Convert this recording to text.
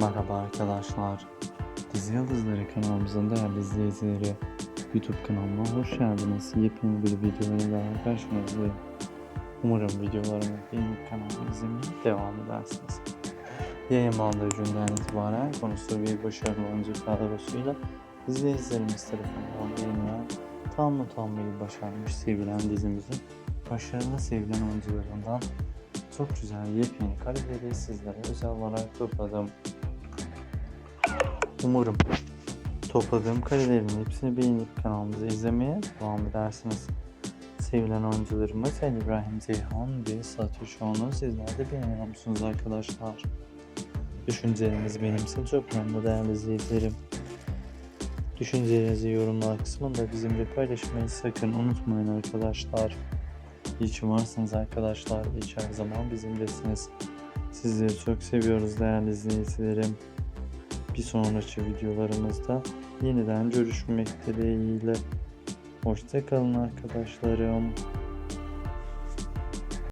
Merhaba arkadaşlar. Dizi Yıldızları kanalımızın değerli izleyicileri YouTube kanalıma hoş geldiniz. Yepyeni bir videoyla daha karşınızdayım. Umarım videolarımı beğenip kanalımı izlemeye devam edersiniz. Yayınlandığı günden itibaren konusu bir başarılı oyuncu kadrosuyla izleyicilerimiz tarafından beğenilen tam tamamıyla başarmış sevilen dizimizin başarılı sevilen oyuncularından çok güzel yepyeni kareleri sizlere özel olarak topladım. Umarım topladığım karelerin hepsini beğenip kanalımızı izlemeye devam edersiniz. Sevilen oyuncularımız Ali İbrahim Zeyhan ve Satü Şoğlu sizler de beğeniyor musunuz arkadaşlar? Düşüncelerinizi benimsin çok önemli değerli izleyicilerim. Düşüncelerinizi yorumlar kısmında bizimle paylaşmayı sakın unutmayın arkadaşlar. Ki varsınız arkadaşlar. Ki her zaman bizimlesiniz. Sizleri çok seviyoruz değerli izleyicilerim. Bir sonraki videolarımızda yeniden görüşmek dileğiyle. Hoşçakalın arkadaşlarım.